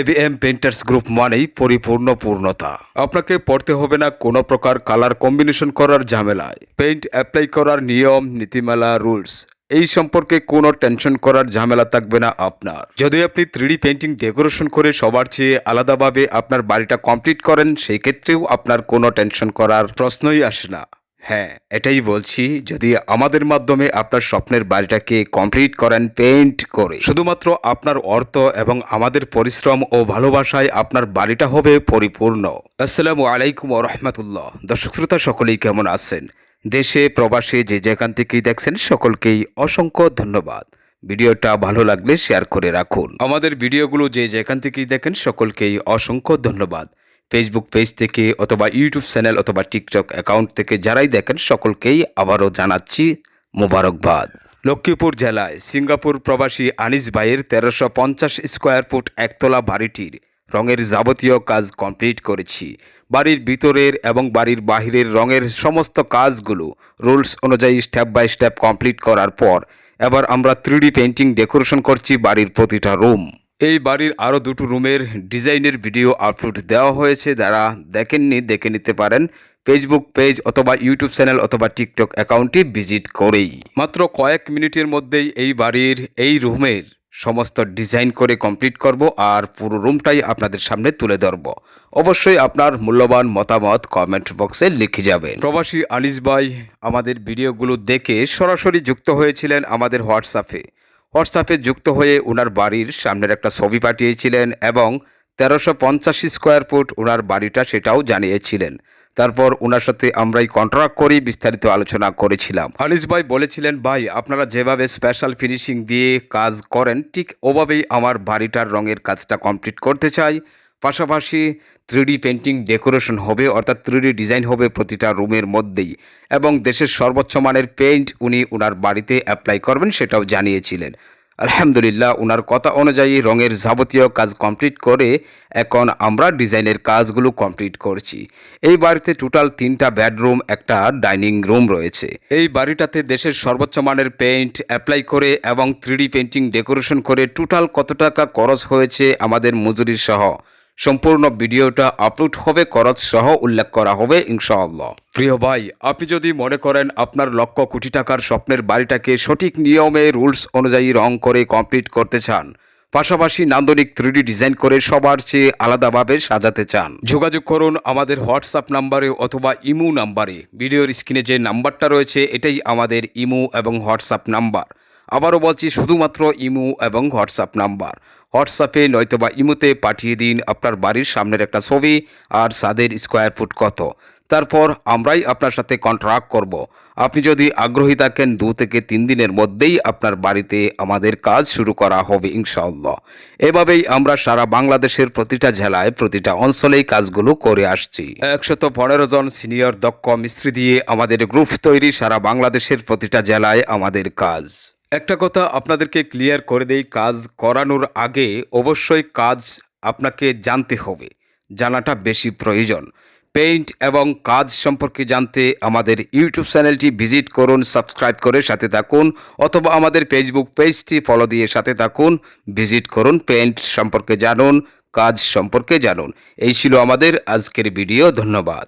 ABM painters group মানেই পরিপূর্ণ পূর্ণতা। আপনাকে পড়তে হবে না কোনো প্রকার কালার কম্বিনেশন করার ঝামেলায়। পেইন্ট অ্যাপ্লাই করার নিয়ম, নীতিমালা রুলস এই সম্পর্কে কোনো টেনশন করার ঝামেলা থাকবে না আপনার। যদি আপনি থ্রিডি পেন্টিং ডেকোরেশন করে সবার চেয়ে আলাদাভাবে আপনার বাড়িটা কমপ্লিট করেন, সেই ক্ষেত্রেও আপনার কোনো টেনশন করার প্রশ্নই আসে না। হ্যাঁ এটাই বলছি, যদি আমাদের মাধ্যমে আপনার স্বপ্নের বাড়িটাকে কমপ্লিট করেন পেইন্ট করে, শুধুমাত্র আপনার অর্থ এবং আমাদের পরিশ্রম ও ভালোবাসায় আপনার বাড়িটা হবে পরিপূর্ণ। আসসালামু আলাইকুম রহমতুল্লাহ। দর্শক শ্রোতা, সকলেই কেমন আছেন? দেশে, প্রবাসে, যে যেখান থেকেই দেখছেন, সকলকেই অসংখ্য ধন্যবাদ। ভিডিওটা ভালো লাগলে শেয়ার করে রাখুন। আমাদের ভিডিওগুলো যে যেখান থেকেই দেখেন, সকলকেই অসংখ্য ধন্যবাদ। ফেসবুক পেজ থেকে অথবা ইউটিউব চ্যানেল অথবা টিকটক অ্যাকাউন্ট থেকে যারাই দেখেন, সকলকেই আবারও জানাচ্ছি মোবারকবাদ। লক্ষ্মীপুর জেলায় সিঙ্গাপুর প্রবাসী আনিস ভাইয়ের তেরোশো পঞ্চাশ স্কোয়ার ফুট একতলা বাড়িটির রঙের যাবতীয় কাজ কমপ্লিট করেছি। বাড়ির ভিতরের এবং বাড়ির বাহিরের রঙের সমস্ত কাজগুলো রুলস অনুযায়ী স্টেপ বাই স্টেপ কমপ্লিট করার পর এবার আমরা থ্রিডি পেন্টিং ডেকোরেশন করছি বাড়ির প্রতিটা রুম এই বাড়ির আরও দুটো রুমের ডিজাইনের ভিডিও আপলোড দেওয়া হয়েছে। যারা দেখেননি, দেখে নিতে পারেন। ফেসবুক পেজ অথবা ইউটিউব চ্যানেল অথবা টিকটক অ্যাকাউন্টটি ভিজিট করেই। মাত্র কয়েক মিনিটের মধ্যেই এই বাড়ির এই রুমের সমস্ত ডিজাইন করে কমপ্লিট করব আর পুরো রুমটাই আপনাদের সামনে তুলে ধরব। অবশ্যই আপনার মূল্যবান মতামত কমেন্ট বক্সে লিখে যাবেন। প্রবাসী আনিস ভাই, আমাদের ভিডিওগুলো দেখে সরাসরি যুক্ত হয়েছিলেন আমাদের হোয়াটসঅ্যাপে হোয়াটসঅ্যাপে যুক্ত হয়ে ওনার বাড়ির সামনের একটা ছবি পাঠিয়েছিলেন এবং তেরোশো পঞ্চাশি স্কোয়ার ফুট ওনার বাড়িটা সেটাও জানিয়েছিলেন। তারপর ওনার সাথে আমরাই কন্ট্রাক্ট করি, বিস্তারিত আলোচনা করেছিলাম। আনিস ভাই বলেছিলেন, ভাই, আপনারা যেভাবে স্পেশাল ফিনিশিং দিয়ে কাজ করেন, ঠিক ওভাবেই আমার বাড়িটার রঙের কাজটা কমপ্লিট করতে চাই। পাশাপাশি থ্রিডি পেন্টিং ডেকোরেশন হবে, অর্থাৎ থ্রিডি ডিজাইন হবে প্রতিটা রুমের মধ্যেই। এবং দেশের সর্বোচ্চ মানের পেইন্ট উনি ওনার বাড়িতে অ্যাপ্লাই করবেন সেটাও জানিয়েছিলেন। আলহামদুলিল্লাহ ওনার কথা অনুযায়ী রঙের যাবতীয় কাজ কমপ্লিট করে এখন আমরা ডিজাইনের কাজগুলো কমপ্লিট করছি। এই বাড়িতে টোটাল তিনটা বেডরুম একটা ডাইনিং রুম রয়েছে। এই বাড়িটাতে দেশের সর্বোচ্চ মানের পেইন্ট অ্যাপ্লাই করে এবং থ্রিডি পেন্টিং ডেকোরেশন করে টোটাল কত টাকা খরচ হয়েছে আমাদের মজুরি সহ সম্পূর্ণ ভিডিওটা আপলোড হবে, খরচ সহ উল্লেখ করা হবে, ইনশাআল্লাহ। প্রিয় ভাই, আপনি যদি মনে করেন আপনার লক্ষ কোটি টাকার স্বপ্নের বাড়িটাকে সঠিক নিয়মে, রুলস অনুযায়ী রং করে কমপ্লিট করতে চান, পাশাপাশি নান্দনিক থ্রিডি ডিজাইন করে সবার চেয়ে আলাদাভাবে সাজাতে চান, যোগাযোগ করুন আমাদের হোয়াটসঅ্যাপ নাম্বারে অথবা ইমু নাম্বারে। ভিডিওর স্ক্রিনে যে নাম্বারটা রয়েছে, এটাই আমাদের ইমু এবং হোয়াটসঅ্যাপ নাম্বার। আবারও বলছি শুধুমাত্র ইমু এবং হোয়াটসঅ্যাপ নাম্বার। হোয়াটসঅ্যাপে নয়তোবা ইমুতে পাঠিয়ে দিন আপনার বাড়ির সামনের একটা ছবি আর সাদের স্কোয়ার ফুট কত। তারপর আমরাই আপনার সাথে কন্ট্রাক্ট করব। আপনি যদি আগ্রহী থাকেন, দু থেকে তিন দিনের মধ্যেই আপনার বাড়িতে আমাদের কাজ শুরু করা হবে ইনশাআল্লাহ। এভাবেই আমরা সারা বাংলাদেশের প্রতিটা জেলায়, প্রতিটা অঞ্চলেই কাজগুলো করে আসছি। একশত পনেরো জন সিনিয়র দক্ষ মিস্ত্রি দিয়ে আমাদের গ্রুপ তৈরি সারা বাংলাদেশের প্রতিটা জেলায় আমাদের কাজ। একটা কথা আপনাদেরকে ক্লিয়ার করে দেই, কাজ করানোর আগে অবশ্যই কাজ আপনাকে জানতে হবে, জানাটা বেশি প্রয়োজন। পেইন্ট এবং কাজ সম্পর্কে জানতে আমাদের ইউটিউব চ্যানেলটি ভিজিট করুন সাবস্ক্রাইব করে সাথে থাকুন, অথবা আমাদের ফেসবুক পেজটি ফলো দিয়ে সাথে থাকুন ভিজিট করুন পেইন্ট সম্পর্কে জানুন, কাজ সম্পর্কে জানুন। এই ছিল আমাদের আজকের ভিডিও ধন্যবাদ।